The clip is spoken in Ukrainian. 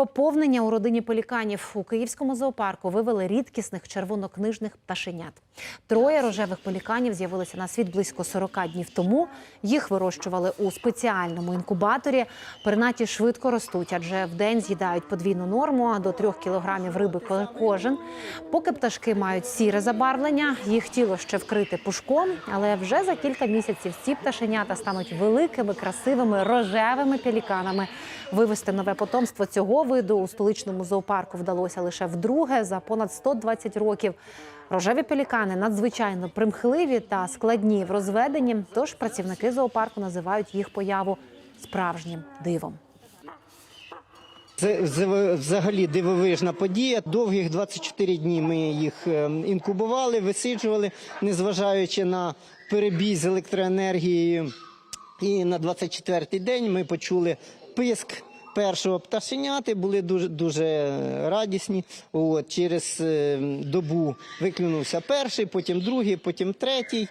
Поповнення у родині пеліканів у київському зоопарку вивели рідкісних червонокнижних пташенят. Троє рожевих пеліканів з'явилися на світ близько 40 днів тому. Їх вирощували у спеціальному інкубаторі. Пернаті швидко ростуть, адже в день з'їдають подвійну норму до 3 кілограмів риби кожен. Поки пташки мають сіре забарвлення, їх тіло ще вкрите пушком, але вже за кілька місяців ці пташенята стануть великими, красивими рожевими пеліканами. Вивести нове потомство цього виду у столичному зоопарку вдалося лише вдруге за понад 120 років. Рожеві пелікани надзвичайно примхливі та складні в розведенні. Тож працівники зоопарку називають їх появу справжнім дивом. Це взагалі дивовижна подія. Довгих 24 дні ми їх е, інкубували, висиджували, незважаючи на перебій з електроенергією. І на 24-й день ми почули писк першого пташеняти, були дуже дуже радісні. От через е, добу виклюнувся перший, потім другий, потім третій.